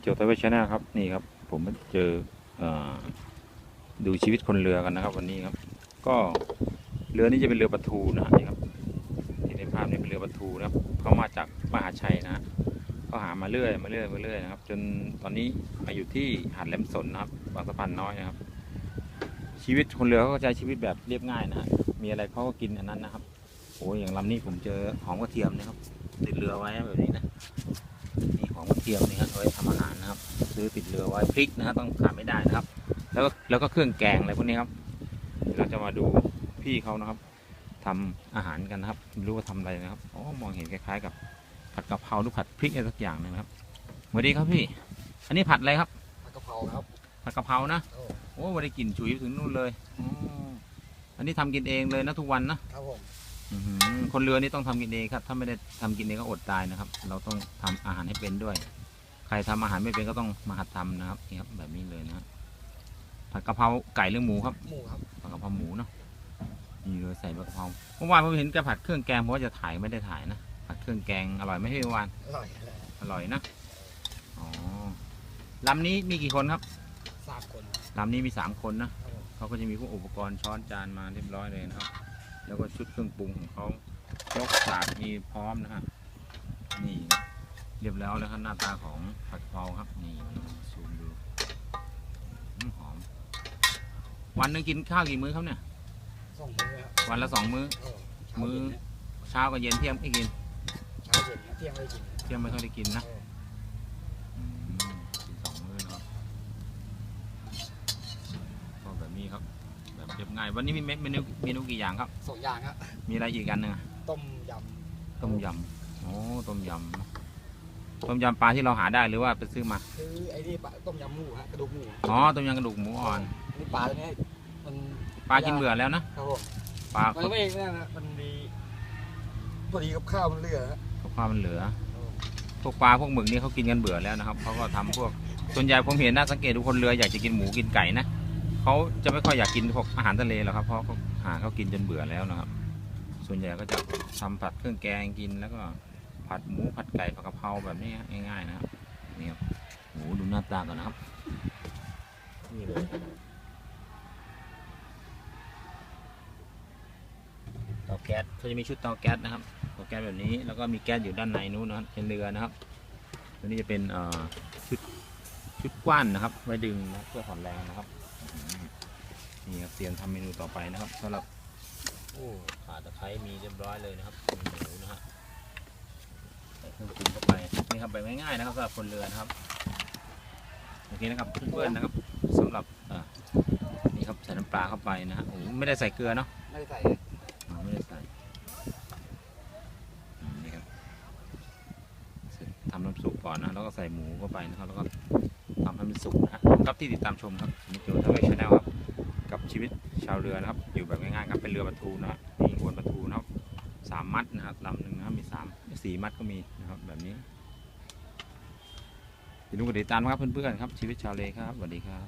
โจทวีชแนลครับนี่ครับ ผมมาเจอเอดูชีวิตคนเรือกันนะครับ วันนี้ครับ ก็เรือนี้จะเป็นเรือปะทูนะนี่ครับที่ในภาพนี้เป็นเรือปะทูนะครับเขามาจากมหาชัยนะฮะก็หามาเรื่อยมาเรื่อยมาเรื่อยนะครับ จนตอนนี้มาอยู่ที่หาดแหลมสนนะครับบางสะพานน้อยนะครับ ชีวิตคนเรือเขาใช้ชีวิตแบบเรียบง่ายนะมีอะไรเขาก็กินอันนั้นนะครับโอ้ยอย่างลำนี้ผมเจอหอมกระเทียมนะครับติดเรือไว้แบบนี้นะนี่หอมกระเทียมนี่ครับเอาไว้ทำอาหารนะครับ ซื้อติดเรือไว้พริกนะฮะต้องขาดไม่ได้นะครับ แล้วก็แล้วก็เครื่องแกงอะไรพวกนี้ครับเดี๋ยวเราจะมาดูพี่เขานะครับทำอาหารกันนะครับไม่รู้ว่าทำอะไรนะครับอ๋อมองเห็นคล้ายๆ กับผัดกะเพราหรือผัดพริกอะไรสักอย่างหนึงนะครับสวัสดีครับพี่ อันนี้ผัดอะไรครับผัดกะเพราครับผัดกะเพรานะโอ้โอ้ไม่ได้กลิ่นฉุยถึงนู่นเลยอ๋ออันนี้ทำกินเองเลยนะทุกวันนะครับผมอื้อหือคนเรือนี่ต้องทำกินเองครับ ถ้าไม่ได้ทำกินเองก็อดตายนะครับ เราต้องทำอาหารให้เป็นด้วย ใครทำอาหารไม่เป็นก็ต้องมาหัดทำนะครับนี่ครับแบบนี้เลยนะฮะผัดกะเพราไก่หรือหมูครับหมูครับผัดกะเพราหมูเนาะนี่เลยใส่ผัดกะเพราเมื่อวานผมเห็นแกผัดเครื่องแกงเพราะว่าจะถ่ายไม่ได้ถ่ายนะผัดเครื่องแกงอร่อยไหมพี่เมื่อวานอร่อยเลยอร่อยนะอ๋อลำนี้มีกี่คนครับสามคนลำนี้มีสามคนนะครับผมเขาก็จะมีพวกอุปกรณ์ช้อนจานมาเรียบร้อยเลยนะครับ แล้วก็ชุดเครื่องปรุงของเขายกสากมีพร้อมนะฮะนี่ เรียบร้อยแล้วครับหน้าตาของผัดกะเพราครับนี่ซูมดูอืมหอม วันหนึงกินข้าวกี่มื้อครับเนี่ยสองมื้อครับวันละสองมื้อครับผมมื้อเช้ากับเย็นเที่ยงไม่กิน เช้าเย็นเที่ยงไม่กินเที่ยงไม่ค่อยได้กินนะ เอออืมกินสองมื้อนะครับก็แบบนี้ครับ แบบเรียบง่าย วันนี้มีเมนูเมนูกี่อย่างครับ สองอย่างครับมีอะไรอีกอันหนึ่งอะต้มยต้มยำโอ้ต้มยำนะ ต้มยำปลาที่เราหาได้หรือว่าไปซื้อมาำคือไอ้นี่ปลาต้มยำหมูฮะกระดูกหมูอ๋อต้มยำกระดูกหมูอ่อน อันนี่ปลาตัวนี้มันปลากินเบื่อแล้วนะครับผมปลามันไม่นั่นนะมันดีพอดีกับข้าวมันเหลือฮะปลามันเหลือครับผมพวกปลาพวกหมึกนี่เขากินกันเบื่อแล้วนะครับเขาก็ทำพวกส่วนใหญ่ผมเห็นนะสังเกตดูคนเรืออยากจะกินหมูกินไก่นะเขาจะไม่ค่อยอยากกินพวกอาหารทะเลหรอกครับเพราะเขาหาเขากินจนเบื่อแล้วนะครับ ส่วนใหญ่ก็จะทำผัดเครื่องแกงกินแล้วก็ ผัดหมูผัดไก่ผัดกะเพราแบบนี้ง่ายๆนะครับนี่ครับโอ้โหดูหน้าตาก่อนนะครับนี่เลยเตาแก๊สเขาจะมีชุดเตาแก๊สนะครับเตาแก๊สแบบนี้แล้วก็มีแก๊สอยู่ด้านในนู้นนะครับเป็นเรือนะครับตัวนี้จะเป็นชุดชุดกว้านนะครับ ไว้ดึงนะเพื่อผ่อนแรงนะครับนี่ครับเตรียมทำเมนูต่อไปนะครับสำหรับโอ้ขาตะไคร้มีเรียบร้อยเลยนะครับหมูนะฮะ ใส่เครื่องปรุงเข้าไปนี่ครับแบบง่ายๆนะครับสำหรับคนเรือนะครับโอเคนะครับเพื่อนๆนะครับสำหรับเอ่อนี่ครับใส่น้ำปลาเข้าไปนะฮะโอ้ไม่ได้ใส่เกลือเนาะไม่ได้ใส่อ๋อไม่ได้ใส่อืมนี่ครับเสร็จทำน้ำซุปก่อนนะแล้วก็ใส่หมูเข้าไปนะครับ แล้วก็ทำให้มันสุกนะฮะครับที่ติดตามชมครับมิโจทวีชแนลครับกับชีวิตชาวเรือนะครับ อยู่แบบง่ายๆครับเป็นเรือประทูนะฮะมีอวนประทูนะครับ สามมัดนะครับลำหนึ่งนะครับมีสามสี่มัดก็มีนะครับแบบนี้อย่าลืมกดติดตามนครับเพื่อนๆครับชีวิตชาวเลครับสวัสดีครับ